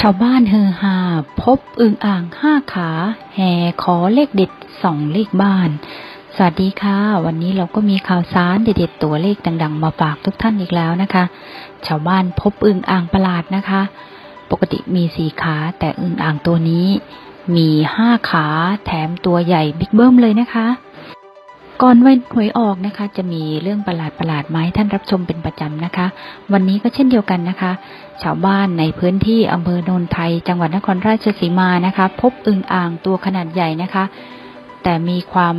ชาวบ้านเฮอฮาพบอึ่งอ่างห้าขาแห่ขอเลขเด็ดสองเลขบ้าน สวัสดีค่ะ วันนี้เราก็มีข่าวสารเด็ดๆตัวเลขดังๆ มาฝากทุกท่านอีกแล้วนะคะ ชาวบ้านพบอึ่งอ่างประหลาดนะคะ ปกติมีสี่ขาแต่อึ่งอ่างตัวนี้ มีห้าขาแถมตัวใหญ่บิ๊กเบิ้มเลยนะคะ ก่อนวันหวยออกนะคะ จะมีเรื่องประหลาดประหลาดมาให้ท่านรับชมเป็นประจำนะคะ วันนี้ก็เช่นเดียวกันนะคะ ชาวบ้านในพื้นที่อำเภอโนนไทย จังหวัดนครราชสีมานะคะ พบอึ่งอ่างตัวขนาดใหญ่นะคะ แต่มีความ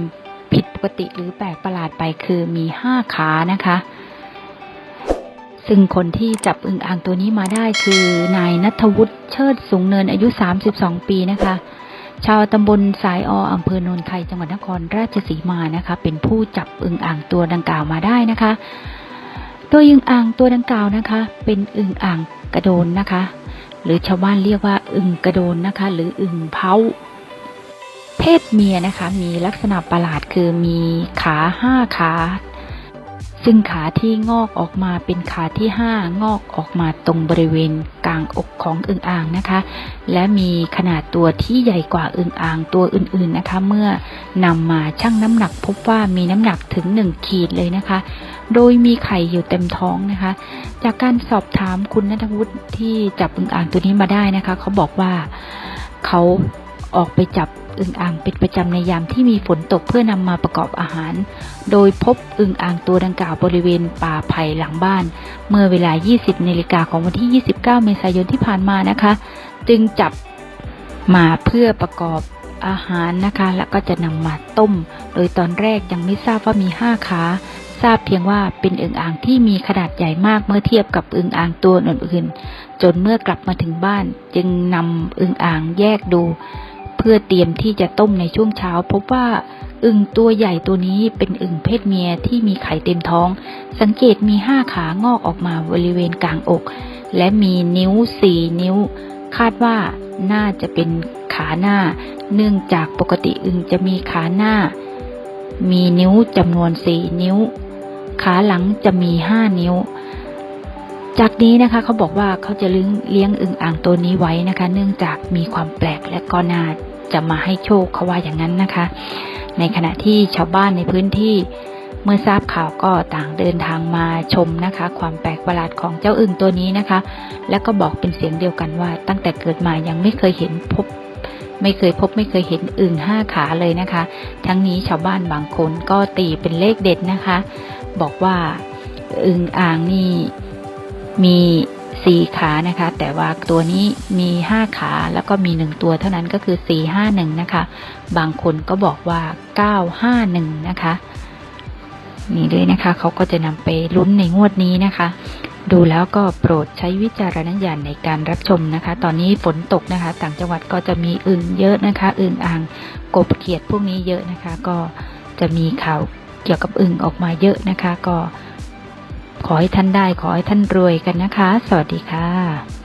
ผิดปกติหรือแปลกประหลาดไปคือมีห้าขานะคะ ซึ่งคนที่จับอึ่งอ่างตัวนี้มาได้คือนายนัทวุฒิเชิดสูงเนินอายุ 32 ปีนะคะ ชาวตำบลสายออำเภอโนนไทยจังหวัดนครราชสีมานะคะ เป็นผู้จับอึ่งอ่างตัวดังกล่าวมาได้นะคะตัวอึงอ่างตัวดังกล่าวนะคะ เป็นอึ่งอ่างกระโดนนะคะ หรือชาวบ้านเรียกว่าอึ่งกระโดนนะคะ หรืออึ่งเผาเพศเมียนะคะ มีลักษณะประหลาดคือมีขาห้าขา ซึ่งขาที่งอกออกมาเป็นขาที่ห้างอกออกมาตรงบริเวณกลางอกของอึ่งอ่างนะคะ และมีขนาดตัวที่ใหญ่กว่าอึ่งอ่างตัวอื่นๆนะคะ เมื่อนำมาชั่งน้ำหนักพบว่ามีน้ำหนักถึง 1 ขีดเลยนะคะ โดยมีไข่อยู่เต็มท้องนะคะ จากการสอบถามคุณนัทวุฒิที่จับอึ่งอ่างตัวนี้มาได้นะคะ เขาบอกว่าเขา ออกไปจับอึ่งอ่างเป็นประจำในยามที่มีฝนตกเพื่อนำมาประกอบอาหาร โดยพบอึ่งอ่างตัวดังกล่าวบริเวณป่าไผ่หลังบ้าน เมื่อเวลา 20นาฬิกาของวันที่ 29 เมษายนที่ผ่านมานะคะ จึงจับมาเพื่อประกอบอาหารนะคะ แล้วก็จะนำมาต้ม โดยตอนแรกยังไม่ทราบว่ามี 5 ขา ทราบเพียงว่าเป็นอึ่งอ่างที่มีขนาดใหญ่มากเมื่อเทียบกับอึ่งอ่างตัวอื่นๆ จนเมื่อกลับมาถึงบ้าน จึงนำอึ่งอ่างแยกดู เพื่อเตรียมที่จะต้มในช่วงเช้า พบว่าอึ่งตัวใหญ่ตัวนี้เป็นอึ่งเพศเมียที่มีไข่เต็มท้อง สังเกตมีห้าขางอกออกมาบริเวณกลางอก และมีนิ้วสี่นิ้ว คาดว่าน่าจะเป็นขาหน้า เนื่องจากปกติอึ่งจะมีขาหน้า มีนิ้วจำนวนสี่นิ้ว ขาหลังจะมีห้านิ้วจากนี้นะคะเขาบอกว่าเขาจะเลี้ยงเลี้ยงอึ่งอ่างตัวนี้ไว้นะคะ เนื่องจากมีความแปลกและก็น่า จะมาให้โชคเขาว่าอย่างนั้นนะคะ ในขณะที่ชาวบ้านในพื้นที่เมื่อทราบข่าวก็ต่างเดินทางมาชมนะคะ ความแปลกประหลาดของเจ้าอึ่งตัวนี้นะคะ แล้วก็บอกเป็นเสียงเดียวกันว่า ตั้งแต่เกิดมายังไม่เคยเห็นพบ ไม่เคยพบไม่เคยเห็นอึ่งห้าขาเลยนะคะ ทั้งนี้ชาวบ้านบางคนก็ตีเป็นเลขเด็ดนะคะ บอกว่าอึ่งอ่างนี่มี สี่ขานะคะ แต่ว่าตัวนี้มีห้าขาแล้วก็มีหนึ่งตัวเท่านั้นก็คือสี่ห้าหนึ่งนะคะ บางคนก็บอกว่าเก้าห้าหนึ่งนะคะ นี่เลยนะคะเขาก็จะนำไปลุ้นในงวดนี้นะคะ ดูแล้วก็โปรดใช้วิจารณญาณในการรับชมนะคะ ตอนนี้ฝนตกนะคะ ต่างจังหวัดก็จะมีอึ่งเยอะนะคะ อึ่งอ่างกบเขียดพวกนี้เยอะนะคะ ก็จะมีข่าวเกี่ยวกับอึ่งออกมาเยอะนะคะ ก็ ขอให้ท่านได้ขอให้ท่านรวยกันนะคะ สวัสดีค่ะ